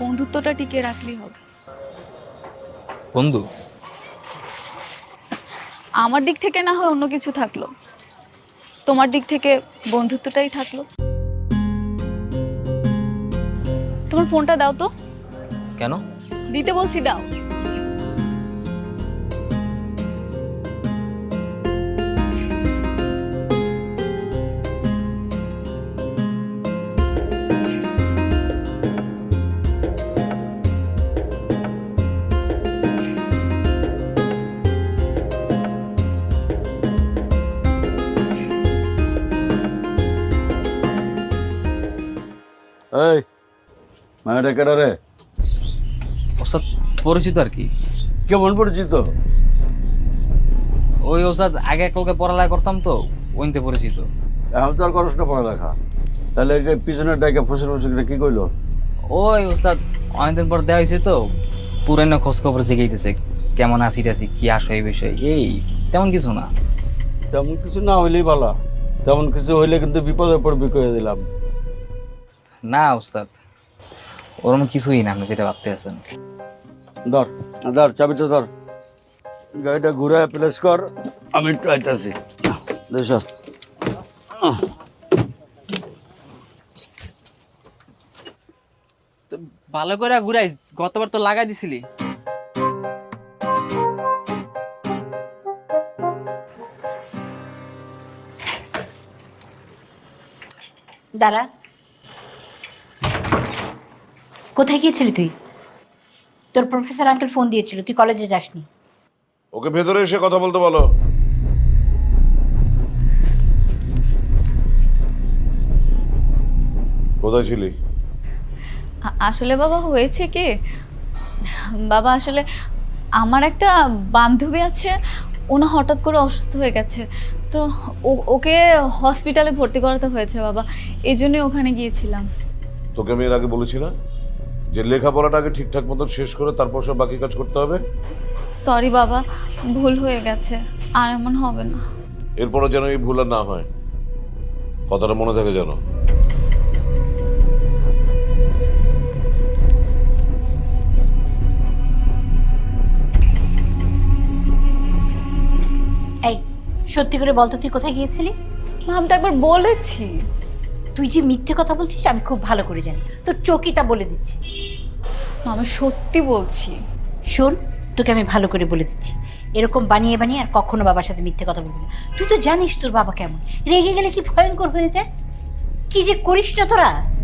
বন্ধুত্বটা টিকে রাখলেই হবে। বন্ধু? আমার দিক থেকে না হয় অন্য কিছু থাকল। তোমার দিক থেকে বন্ধুত্বটাই থাকল। তোমার ফোনটা দাও তো। কেন? দিতে বলছি দাও। এই মায়াটা কেডা রে। ওস্তাদ পরিচিত আর কি। কেমন পরিচিত? ওই ওস্তাদ আগে একলকে পড়ালেখা করতাম তো ওইতে পরিচিত। এখন তো আর করস না পড়ালেখা। তাহলে ফুসে ফুসে কি কইলো? ওই ওস্তাদ অনেকদিন পর দেওয়া হয়েছে তো পুরানো খোঁজ খবর জিগাইতেছে কেমন আসি টাসি কি আসো এই বিষয়ে এই তেমন কিছু না। তেমন কিছু না হইলেই ভালো। তেমন কিছু হইলে কিন্তু বিপদে পড়বি কয়ে দিলাম। না ওস্তাদ ওরম কিছুই না আপনি যেটা ভাবতে আছেন। ধর ধর চাবিটা ধর। গাড়িটা ঘুরে প্লেস কর আমি একটু আইতাছি। দেশ ভালো করে ঘুরাইস গতবার তো লাগাই দিছিলি। দাঁড়া কোথায় গিয়েছিলি তুই? তোর প্রফেসর আঙ্কেল ফোন দিয়েছিল তুই কলেজে যাসনি। ওকে ভেতরে এসে কথা বলতে বলো। কোথায় ছিলি? আসলে বাবা হয়েছে কি? বাবা আসলে আমার একটা বান্ধবী আছে ওনা হঠাৎ করে অসুস্থ হয়ে গেছে। তো ও- ওকে হসপিটালে ভর্তি করাতে হয়েছে বাবা এই জন্যই ওখানে গিয়েছিলাম। তোকে আমি এর আগে বলেছি না যে লেখাপড়াটা আগে ঠিকঠাক মতন শেষ করে তারপর সব বাকি কাজ করতে হবে? সরি বাবা ভুল হয়ে গেছে আর এমন হবে না। এরপরে যেন এই ভুল আর না হয়। কথাটা মনে থাকে যেন। এই সত্যি করে বলতো তুই কোথায় গিয়েছিলি? মা, আমি তো একবার বলেছি। তুই যে মিথ্যে কথা বলছিস আমি খুব ভালো করে জানি। তোর চকিটা বলে দিচ্ছি। মা, আমি সত্যি বলছি। শোন তোকে আমি ভালো করে বলে দিচ্ছি। এরকম বানিয়ে বানিয়ে আর কখনো বাবার সাথে মিথ্যে কথা বলবি না। তুই তো জানিস তোর বাবা কেমন। রেগে গেলে কি ভয়ঙ্কর হয়ে যায়? কি যে করিস না তোরা?